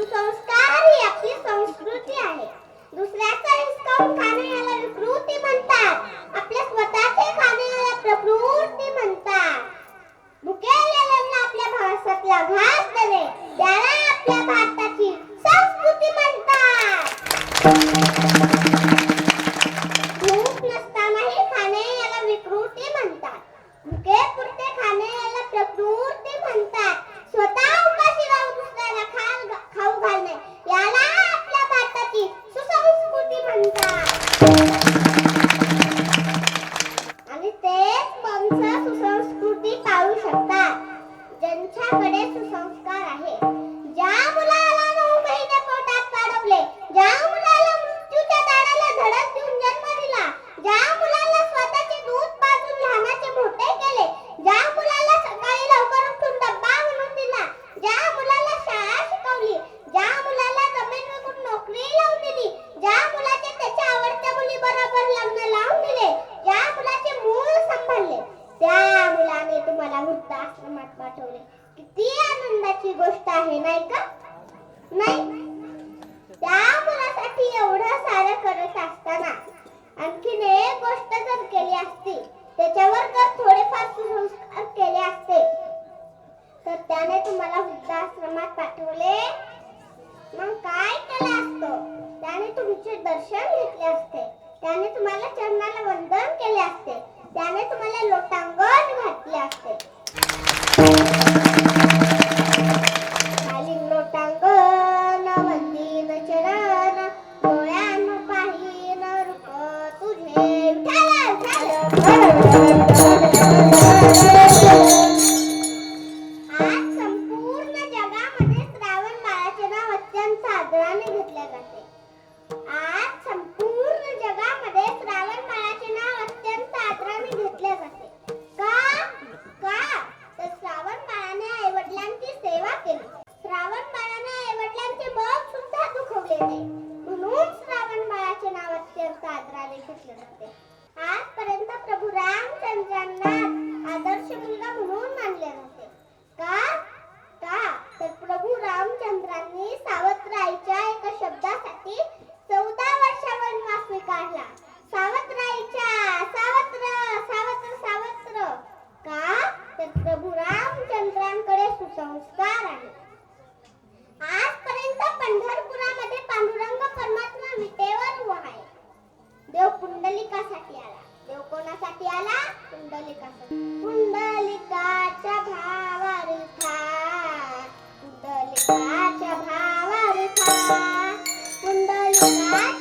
सुसंस्कार ही आपली संस्कृती आहे. दुसऱ्याचा हिसकावून खाणे याला विकृती म्हणतात. आपल्या स्वतःचे खाणे याला प्रकृती म्हणतात. भुकेलेल्यांना आपल्या भाषातला घास देणे. त्याला आहे नाही का? नाही? त्या मुलासाठी एवढं सारं करत असताना आणखीन एक गोष्ट जर केली असती त्याच्यावर जर थोडेफार संस्कार केले असते. तर त्याने तुम्हाला वृद्धाश्रमात पाठवले. मग काय केलं असतं? त्याने तुमचे दर्शन घेतले असते. त्याने तुम्हाला चरणाला वंदन केले असते. त्याने तुम्हाला लोटांगण घातले असते. म्हटले जाते. आजपर्यंत प्रभू रामचंद्रांना आदर्श मुलगा म्हणून मानले जाते. का? का? तर प्रभू रामचंद्रांनी सावत्र आईच्या एका शब्दासाठी चौदा वर्षा वनवास स्वीकारला सावत्र आईच्या सावत्र सावत्र सावत्र. का? तर प्रभू रामचंद्रांकडे सुसंस्कार आहे. आजपर्यंत पंढरपुरामध्ये पांडुरंग परमात्मा विटेवर उभा आहे. देव पुंडलिकासाठी आला. देव कोणासाठी आला? पुंडलिकासाठी. पुंडलिकाच्या भावारथा पुंडलिकाच्या भावारथा पुंडलिकाच्या भावारथा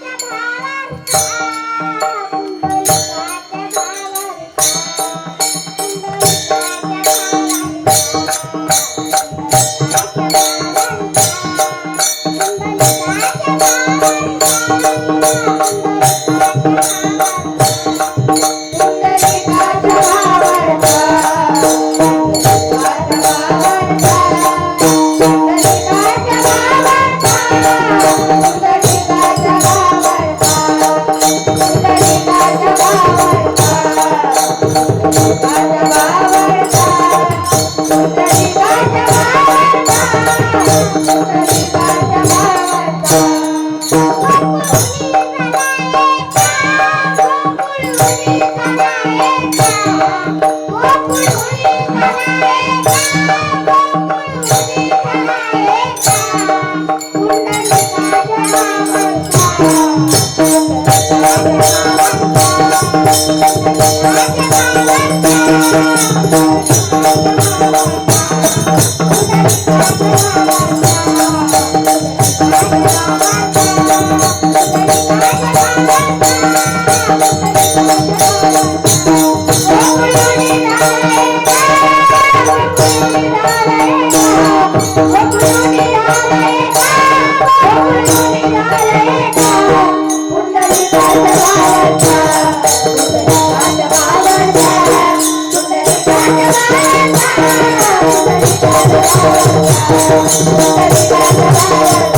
Thank you.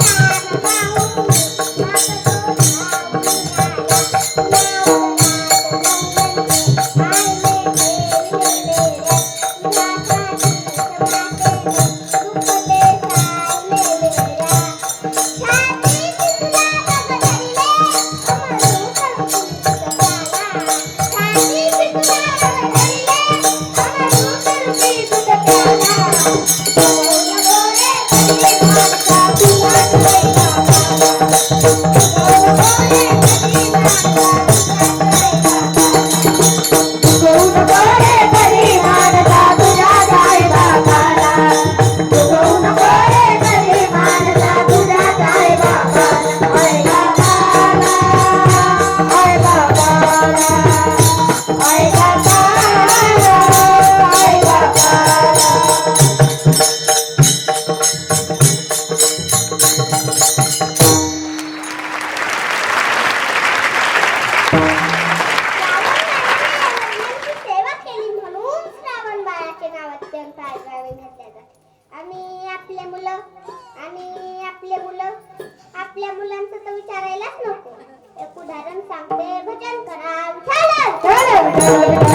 Oh, आपले मुलं आपल्या मुलांचं तर विचारायलाच नको एक उदाहरण सांगते भजन करा विठाला.